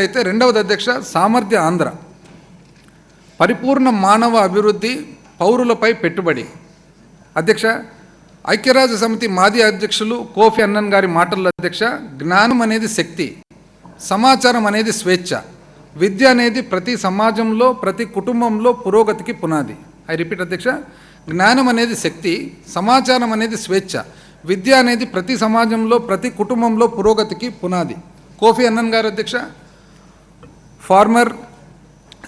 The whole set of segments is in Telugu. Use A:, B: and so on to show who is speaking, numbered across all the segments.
A: అయితే రెండవది అధ్యక్ష సామర్థ్య ఆంధ్ర. పరిపూర్ణ మానవ అభివృద్ధి పౌరులపై పెట్టుబడి. అధ్యక్ష ఐక్యరాజ్య సమితి మాజీ అధ్యక్షులు కోఫి అన్నన్ గారి మాటల్లో అధ్యక్ష జ్ఞానం అనేది శక్తి సమాచారం అనేది స్వేచ్ఛ విద్య అనేది ప్రతి సమాజంలో ప్రతి కుటుంబంలో పురోగతికి పునాది. ఐ రిపీట్ అధ్యక్ష జ్ఞానం అనేది శక్తి సమాచారం అనేది స్వేచ్ఛ విద్య అనేది ప్రతి సమాజంలో ప్రతి కుటుంబంలో పురోగతికి పునాది. కోఫీ అన్నన్ గారు అధ్యక్ష former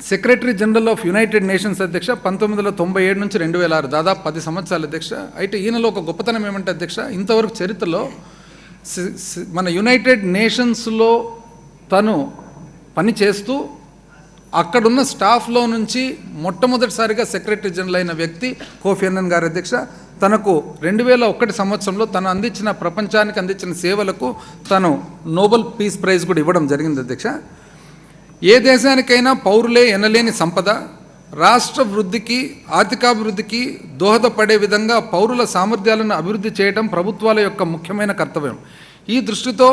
A: secretary general of United Nations అధ్యక్ష పంతొమ్మిది వందల తొంభై ఏడు నుంచి రెండు వేల ఆరు దాదాపు పది సంవత్సరాల అధ్యక్ష. అయితే ఈయనలో ఒక గొప్పతనం ఏమంటే అధ్యక్ష ఇంతవరకు చరిత్రలో సి- మన యునైటెడ్ నేషన్స్లో తను పని చేస్తూ అక్కడున్న స్టాఫ్లో నుంచి మొట్టమొదటిసారిగా సెక్రటరీ జనరల్ అయిన వ్యక్తి కోఫీ అన్నన్ గారి అధ్యక్ష. తనకు రెండు వేల ఒకటి సంవత్సరంలో తను అందించిన ప్రపంచానికి అందించిన సేవలకు తను నోబెల్ పీస్ ప్రైజ్ కూడా ఇవ్వడం జరిగింది అధ్యక్ష. ఏ దేశానికైనా పౌరులే ఎనలేని సంపద రాష్ట్ర వృద్ధికి ఆర్థికాభివృద్ధికి దోహదపడే విధంగా పౌరుల సామర్థ్యాలను అభివృద్ధి చేయడం ప్రభుత్వాల యొక్క ముఖ్యమైన కర్తవ్యం. ఈ దృష్టితో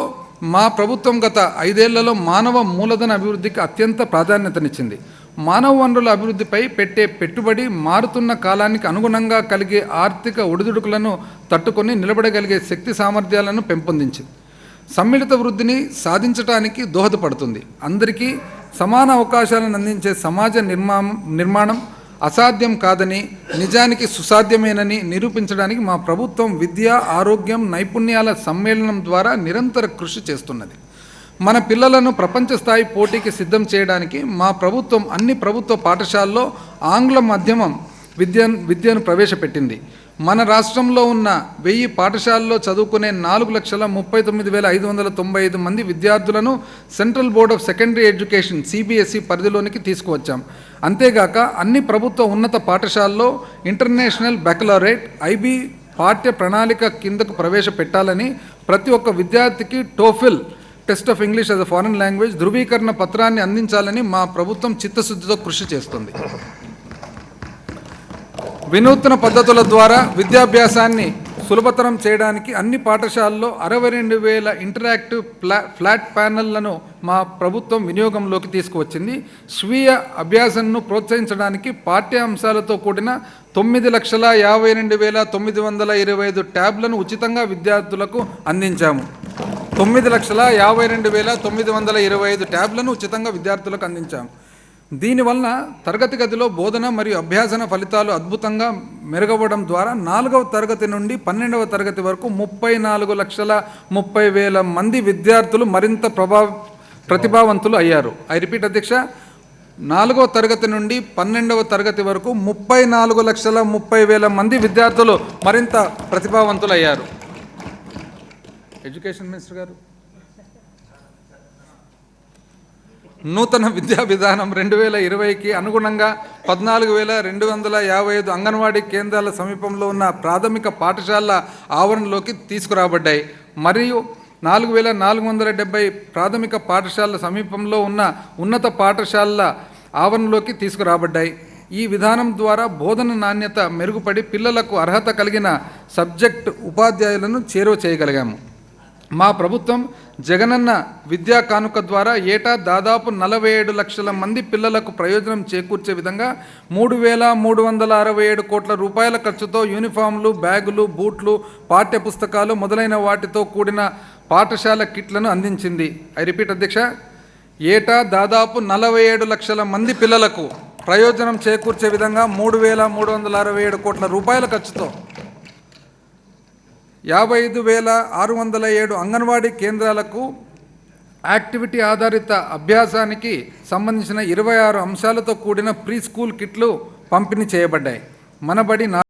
A: మా ప్రభుత్వం గత ఐదేళ్ళలో మానవ మూలధన అభివృద్ధికి అత్యంత ప్రాధాన్యతనిచ్చింది. మానవ వనరుల అభివృద్ధిపై పెట్టే పెట్టుబడి మారుతున్న కాలానికి అనుగుణంగా కలిగే ఆర్థిక ఒడిదుడుకులను తట్టుకొని నిలబడగలిగే శక్తి సామర్థ్యాలను పెంపొందించింది. సమ్మిళిత వృద్ధిని సాధించడానికి దోహదపడుతుంది. అందరికీ సమాన అవకాశాలను అందించే సమాజ నిర్మా నిర్మాణం అసాధ్యం కాదని నిజానికి సుసాధ్యమేనని నిరూపించడానికి మా ప్రభుత్వం విద్య ఆరోగ్యం నైపుణ్యాల సమ్మేళనం ద్వారా నిరంతర కృషి చేస్తున్నది. మన పిల్లలను ప్రపంచ స్థాయి పోటీకి సిద్ధం చేయడానికి మా ప్రభుత్వం అన్ని ప్రభుత్వ పాఠశాలలో ఆంగ్ల మాధ్యమం విద్య విద్యను ప్రవేశపెట్టింది. మన రాష్ట్రంలో ఉన్న వెయ్యి పాఠశాలలో చదువుకునే నాలుగు లక్షల ముప్పై తొమ్మిది వేల ఐదు వందల తొంభై ఐదు మంది విద్యార్థులను central board of secondary education CBSE పరిధిలోనికి తీసుకువచ్చాం. అంతేగాక అన్ని ప్రభుత్వ ఉన్నత పాఠశాలలో ఇంటర్నేషనల్ బెకలరేట్ ఐబీ పాఠ్య ప్రణాళిక కిందకు ప్రవేశపెట్టాలని ప్రతి ఒక్క విద్యార్థికి TOEFL test of English as a foreign language ధృవీకరణ పత్రాన్ని అందించాలని మా ప్రభుత్వం చిత్తశుద్ధితో కృషి చేస్తుంది. వినూత్న పద్ధతుల ద్వారా విద్యాభ్యాసాన్ని సులభతరం చేయడానికి అన్ని పాఠశాలల్లో అరవై రెండు వేల ఇంటరాక్టివ్ ప్లా ఫ్లాట్ ప్యానెళ్ళను మా ప్రభుత్వం వినియోగంలోకి తీసుకువచ్చింది. స్వీయ అభ్యాసంను ప్రోత్సహించడానికి పాఠ్యాంశాలతో కూడిన తొమ్మిది లక్షల యాభై రెండు వేల తొమ్మిది వందల ఇరవై ఐదు ట్యాబ్లను ఉచితంగా విద్యార్థులకు అందించాము. తొమ్మిది లక్షల యాభై రెండు వేల తొమ్మిది వందల ఇరవై ఐదు ట్యాబ్లను ఉచితంగా విద్యార్థులకు అందించాము. దీనివలన తరగతి గదిలో బోధన మరియు అభ్యాసన ఫలితాలు అద్భుతంగా మెరుగవడం ద్వారా నాలుగవ తరగతి నుండి పన్నెండవ తరగతి వరకు ముప్పై నాలుగు లక్షల ముప్పై వేల మంది విద్యార్థులు మరింత ప్రభావ ప్రతిభావంతులు అయ్యారు. ఐ రిపీట్ అధ్యక్ష నాలుగవ తరగతి నుండి పన్నెండవ తరగతి వరకు ముప్పై నాలుగు లక్షల ముప్పై వేల మంది విద్యార్థులు మరింత ప్రతిభావంతులు అయ్యారు ఎడ్యుకేషన్ మినిస్టర్ గారు. నూతన విద్యా విధానం రెండు వేల ఇరవైకి అనుగుణంగా పద్నాలుగు వేల రెండు వందల యాభై ఐదు అంగన్వాడీ కేంద్రాల సమీపంలో ఉన్న ప్రాథమిక పాఠశాలల ఆవరణలోకి తీసుకురాబడ్డాయి. మరియు నాలుగు వేల నాలుగు వందల డెబ్బై ప్రాథమిక పాఠశాలల సమీపంలో ఉన్న ఉన్నత పాఠశాలల ఆవరణలోకి తీసుకురాబడ్డాయి. ఈ విధానం ద్వారా బోధన నాణ్యత మెరుగుపడి పిల్లలకు అర్హత కలిగిన సబ్జెక్ట్ ఉపాధ్యాయులను చేరువ చేయగలిగాము. మా ప్రభుత్వం జగనన్న విద్యా కానుక ద్వారా ఏటా దాదాపు నలభై ఏడు లక్షల మంది పిల్లలకు ప్రయోజనం చేకూర్చే విధంగా మూడు వేల మూడు వందల అరవై ఏడు కోట్ల రూపాయల ఖర్చుతో యూనిఫామ్లు బ్యాగులు బూట్లు పాఠ్య పుస్తకాలు మొదలైన వాటితో కూడిన పాఠశాల కిట్లను అందించింది. ఐ రిపీట్ అధ్యక్ష ఏటా దాదాపు నలభై ఏడు లక్షల మంది పిల్లలకు ప్రయోజనం చేకూర్చే విధంగా మూడు వేల మూడు వందల అరవై ఏడు కోట్ల రూపాయల ఖర్చుతో యాభై ఐదు వేల ఆరు వందల ఏడు అంగన్వాడీ కేంద్రాలకు యాక్టివిటీ ఆధారిత అభ్యాసానికి సంబంధించిన ఇరవై ఆరు అంశాలతో కూడిన ప్రీ స్కూల్ కిట్లు పంపిణీ చేయబడ్డాయి. మనబడి నా